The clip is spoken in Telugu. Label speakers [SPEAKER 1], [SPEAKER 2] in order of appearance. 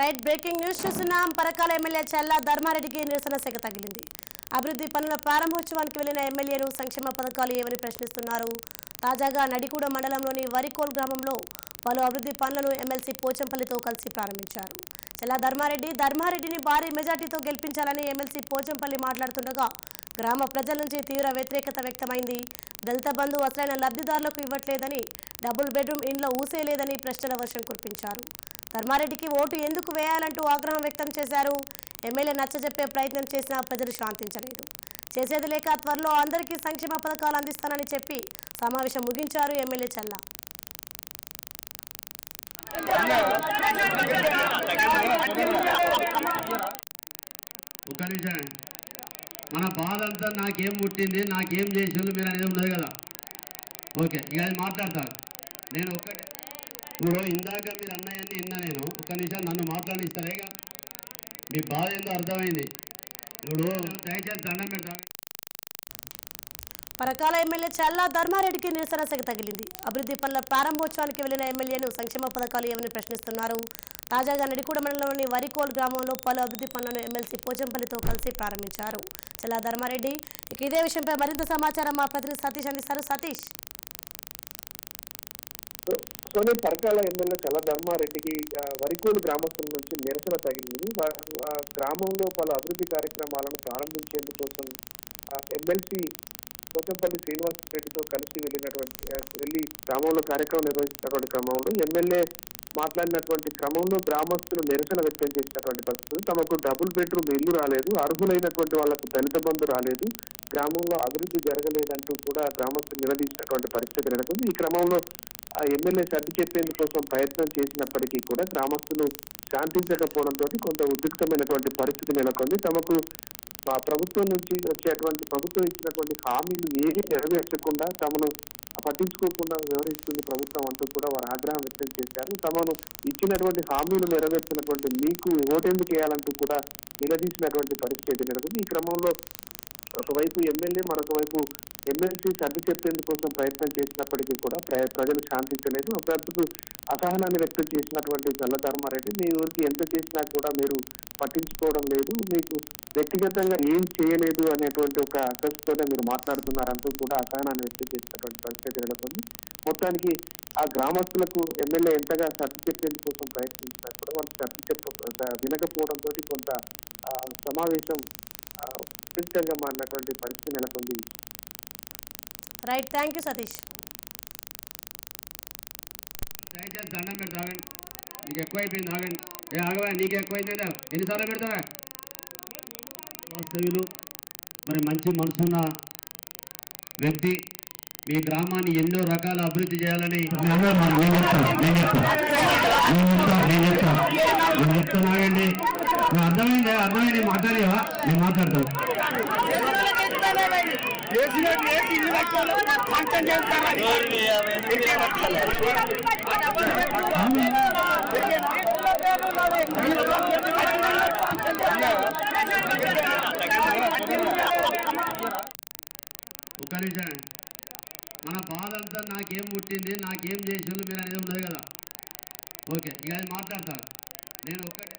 [SPEAKER 1] రైట్ బ్రేకింగ్ న్యూస్ చూస్తున్నాం. పరకాల ఎమ్మెల్యే చల్లా ధర్మారెడ్డికి నిరసన శాఖ తగిలింది. అభివృద్ధి పనుల ప్రారంభోత్సవానికి వెళ్ళిన ఎమ్మెల్యేను సంక్షేమ పథకాలు ఏమని ప్రశ్నిస్తున్నారు? తాజాగా నడికూడ మండలంలోని వరికోల్ గ్రామంలో పలు అభివృద్ధి పనులను ఎమ్మెల్సీ పోచంపల్లితో కలిసి ప్రారంభించారు. చల్లా ధర్మారెడ్డి ధర్మారెడ్డిని భారీ మెజార్టీతో గెలిపించాలని ఎమ్మెల్సీ పోచంపల్లి మాట్లాడుతుండగా గ్రామ ప్రజల నుంచి తీవ్ర వ్యతిరేకత వ్యక్తమైంది. దళిత బంధు అసలైన లబ్ధిదారులకు ఇవ్వట్లేదని డబుల్ బెడ్రూమ్ ఇంట్లో ఊసేలేదని ప్రశ్నల వర్షం కురిపించారు. ధర్మారెడ్డికి ఓటు ఎందుకు వేయాలంటూ ఆగ్రహం వ్యక్తం చేశారు. ఎమ్మెల్యే నచ్చజెప్పే ప్రయత్నం చేసినా ప్రజలు శాంతించలేదు. చేసేది లేక త్వరలో అందరికీ సంక్షేమ పథకాలు అందిస్తానని చెప్పి సమావేశం ముగించారు ఎమ్మెల్యే చల్లా.
[SPEAKER 2] ఒక్క నిమిషం. మన బాధ అంతా నాకేం పుట్టింది నాకేం చేసిండ్రు మీరు అనేది ఉండదు కదా. ఓకే ఇక అది మాట్లాడతారు. నేను ఒక్కటే ఇప్పుడు ఇందాక మీరు అన్నయ్యని విన్నా నేను. ఒక్క నిమిషం నన్ను మాట్లాడిస్తారే ఇక? మీ బాధ ఏందో అర్థమైంది. ఇప్పుడు దయచేసి దండం పెడతాను
[SPEAKER 1] పరకాల ఎమ్మెల్యే చల్లా ధర్మారెడ్డికి నిరసన సెగ తగిలింది. అభివృద్ధి పనుల ప్రారంభోత్సవానికి వెళ్ళిన ఎమ్మెల్యేను సంక్షేమ పథకాలు ఏమని ప్రశ్నిస్తున్నారు? తాజాగా నడికూడ మండలంలోని వరికోల్ గ్రామంలో పలు అభివృద్ధి పనులను ఎమ్మెల్సీ పోచంపల్లితో కలిసి ప్రారంభించారు. చల్లా ధర్మారెడ్డి ఇక ఇదే విషయంపై మరింత సమాచారం మా ప్రతినిధి సతీష్ అందిస్తారు. సతీష్.
[SPEAKER 3] తోనే పరకాల ఎమ్మెల్యే చల ధర్మారెడ్డికి వరికోలు గ్రామస్తుల నుంచి నిరసన తగిలింది. వారు ఆ గ్రామంలో పలు అభివృద్ధి కార్యక్రమాలను ప్రారంభించేందుకోసం ఎమ్మెల్సీ పోచంపల్లి శ్రీనివాస్ రెడ్డితో కలిసి వెళ్ళినటువంటి వెళ్ళి గ్రామంలో కార్యక్రమం నిర్వహించినటువంటి క్రమంలో ఎమ్మెల్యే మాట్లాడినటువంటి క్రమంలో గ్రామస్తులు నిరసన వ్యక్తం చేసినటువంటి పరిస్థితులు. తమకు డబుల్ బెడ్రూమ్ ఇల్లు రాలేదు అర్హులైనటువంటి వాళ్ళకు దళిత బంధు రాలేదు గ్రామంలో అభివృద్ధి జరగలేదంటూ కూడా గ్రామస్తులు నిలదీసినటువంటి పరిస్థితి నెలకొంది. ఈ క్రమంలో ఆ ఎమ్మెల్యే సర్ది చెప్పేందుకోసం ప్రయత్నం చేసినప్పటికీ కూడా గ్రామస్తులు శాంతించకపోవడంతో కొంత ఉద్రిక్తమైనటువంటి పరిస్థితి నెలకొంది. తమకు ప్రభుత్వం నుంచి వచ్చేటువంటి ప్రభుత్వం ఇచ్చినటువంటి హామీలు ఏమీ నెరవేర్చకుండా తమను పట్టించుకోకుండా వ్యవహరిస్తుంది ప్రభుత్వం అంటూ కూడా వారు ఆగ్రహం వ్యక్తం చేశారు. తమను ఇచ్చినటువంటి హామీలు నెరవేర్చినటువంటి మీకు ఓటెందుకు వేయాలంటూ కూడా నిలదీసినటువంటి పరిస్థితి నెలకొంది. ఈ క్రమంలో ఒకవైపు ఎమ్మెల్యే మరొక వైపు ఎమ్మెల్సీ సర్ది చెప్పేందుకోసం ప్రయత్నం చేసినప్పటికీ కూడా ప్ర- ప్రజలు శాంతించలేదు అభ్యర్థులు అసహనాన్ని వ్యక్తం చేసినటువంటి గల్ల ధర్మారెడ్డి మీ ఊరికి ఎంత చేసినా కూడా మీరు పట్టించుకోవడం లేదు. మీకు వ్యక్తిగతంగా ఏం చేయలేదు అనేటువంటి ఒక అక్కస్తోనే మీరు మాట్లాడుతున్నారంటూ కూడా అసహనాన్ని వ్యక్తం చేసినటువంటి పరిస్థితి నెలకొంది. మొత్తానికి ఆ గ్రామస్తులకు ఎమ్మెల్యే ఎంతగా సర్ది చెప్పేందుకోసం ప్రయత్నించినా కూడా వాళ్ళు సర్ది చెప్ప వినకపోవడంతో కొంత సమావేశం ఆ, ఉద్రిక్తంగా మారినటువంటి పరిస్థితి నెలకొంది.
[SPEAKER 1] రైట్ థ్యాంక్ యూ సతీష్
[SPEAKER 2] దయచేసి దండం పెడతా ఆగండి? నీకు ఎక్కువైపోయింది ఆగండి. ఏ ఆగవా? నీకు ఎక్కువైంది కదా ఎన్నిసార్లు పెడతావా? వాస్తవ్యులు మరి మంచి మనసున్న వ్యక్తి మీ గ్రామాన్ని ఎన్నో రకాల అభివృద్ధి చేయాలని అర్థమైందే? అర్థమైంది మాట్లాడేవా? నేను మాట్లాడతాను. ఒక్క నిమిషం. మన బాధ అంతా నాకేం పుట్టింది నాకేం చేసిండ్రు మీరు అనేది ఉన్నది కదా. ఓకే ఇక అది మాట్లాడతారు నేను ఒక్కటే